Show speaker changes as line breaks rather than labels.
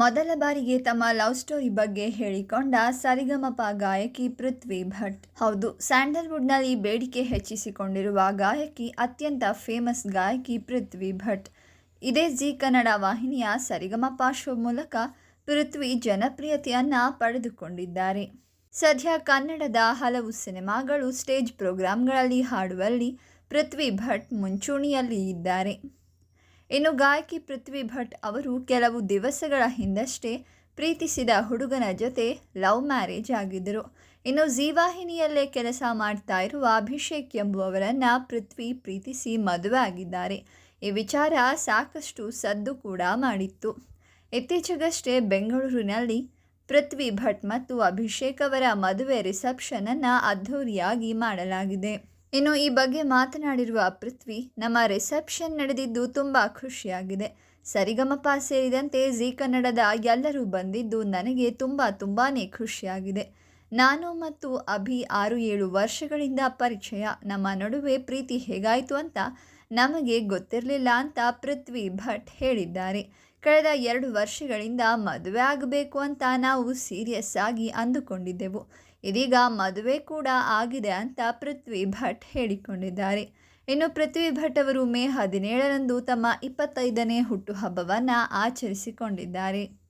ಮೊದಲ ಬಾರಿಗೆ ತಮ್ಮ ಲವ್ ಸ್ಟೋರಿ ಬಗ್ಗೆ ಹೇಳಿಕೊಂಡ ಸರಿಗಮಪ ಗಾಯಕಿ ಪೃಥ್ವಿ ಭಟ್. ಹೌದು, ಸ್ಯಾಂಡಲ್ವುಡ್ನಲ್ಲಿ ಬೇಡಿಕೆ ಹೆಚ್ಚಿಸಿಕೊಂಡಿರುವ ಗಾಯಕಿ ಅತ್ಯಂತ ಫೇಮಸ್ ಗಾಯಕಿ ಪೃಥ್ವಿ ಭಟ್. ಇದೇ ಜಿ ಕನ್ನಡ ವಾಹಿನಿಯ ಸರಿಗಮಪ ಶೋ ಮೂಲಕ ಪೃಥ್ವಿ ಜನಪ್ರಿಯತೆಯನ್ನು ಪಡೆದುಕೊಂಡಿದ್ದಾರೆ. ಸದ್ಯ ಕನ್ನಡದ ಹಲವು ಸಿನಿಮಾಗಳು ಸ್ಟೇಜ್ ಪ್ರೋಗ್ರಾಂಗಳಲ್ಲಿ ಹಾಡುವಲ್ಲಿ ಪೃಥ್ವಿ ಭಟ್ ಮುಂಚೂಣಿಯಲ್ಲಿ ಇದ್ದಾರೆ. ಇನ್ನು ಗಾಯಕಿ ಪೃಥ್ವಿ ಭಟ್ ಅವರು ಕೆಲವು ದಿವಸಗಳ ಹಿಂದಷ್ಟೇ ಪ್ರೀತಿಸಿದ ಹುಡುಗನ ಜೊತೆ ಲವ್ ಮ್ಯಾರೇಜ್ ಆಗಿದ್ದರು. ಇನ್ನು ಜೀವಾಹಿನಿಯಲ್ಲೇ ಕೆಲಸ ಮಾಡ್ತಾ ಇರುವ ಅಭಿಷೇಕ್ ಎಂಬುವವರನ್ನು ಪೃಥ್ವಿ ಪ್ರೀತಿಸಿ ಮದುವೆ ಆಗಿದ್ದಾರೆ. ಈ ವಿಚಾರ ಸಾಕಷ್ಟು ಸದ್ದು ಕೂಡ ಮಾಡಿತ್ತು. ಇತ್ತೀಚೆಗಷ್ಟೇ ಬೆಂಗಳೂರಿನಲ್ಲಿ ಪೃಥ್ವಿ ಭಟ್ ಮತ್ತು ಅಭಿಷೇಕ್ ಅವರ ಮದುವೆ ರಿಸೆಪ್ಷನನ್ನು ಅದ್ಧೂರಿಯಾಗಿ ಮಾಡಲಾಗಿದೆ. ಇನ್ನು ಈ ಬಗ್ಗೆ ಮಾತನಾಡಿರುವ ಪೃಥ್ವಿ, ನಮ್ಮ ರಿಸೆಪ್ಷನ್ ನಡೆದಿದ್ದು ತುಂಬ ಖುಷಿಯಾಗಿದೆ. ಸರಿಗಮಪ ಸೇರಿದಂತೆ ಜಿ ಕನ್ನಡದ ಎಲ್ಲರೂ ಬಂದಿದ್ದು ನನಗೆ ತುಂಬ ತುಂಬಾ ಖುಷಿಯಾಗಿದೆ. ನಾನು ಮತ್ತು ಅಭಿ ಆರು ಏಳು ವರ್ಷಗಳಿಂದ ಪರಿಚಯ. ನಮ್ಮ ನಡುವೆ ಪ್ರೀತಿ ಹೇಗಾಯಿತು ಅಂತ ನಮಗೆ ಗೊತ್ತಿರಲಿಲ್ಲ ಅಂತ ಪೃಥ್ವಿ ಭಟ್ ಹೇಳಿದ್ದಾರೆ. ಕಳೆದ ಎರಡು ವರ್ಷಗಳಿಂದ ಮದುವೆ ಆಗಬೇಕು ಅಂತ ನಾವು ಸೀರಿಯಸ್ ಆಗಿ ಅಂದುಕೊಂಡಿದ್ದೆವು. ಇದೀಗ ಮದುವೆ ಕೂಡ ಆಗಿದೆ ಅಂತ ಪೃಥ್ವಿ ಭಟ್ ಹೇಳಿಕೊಂಡಿದ್ದಾರೆ. ಇನ್ನು ಪೃಥ್ವಿ ಭಟ್ ಅವರು ಮೇ ಹದಿನೇಳರಂದು ತಮ್ಮ ಇಪ್ಪತ್ತೈದನೇ ಹುಟ್ಟುಹಬ್ಬವನ್ನು ಆಚರಿಸಿಕೊಂಡಿದ್ದಾರೆ.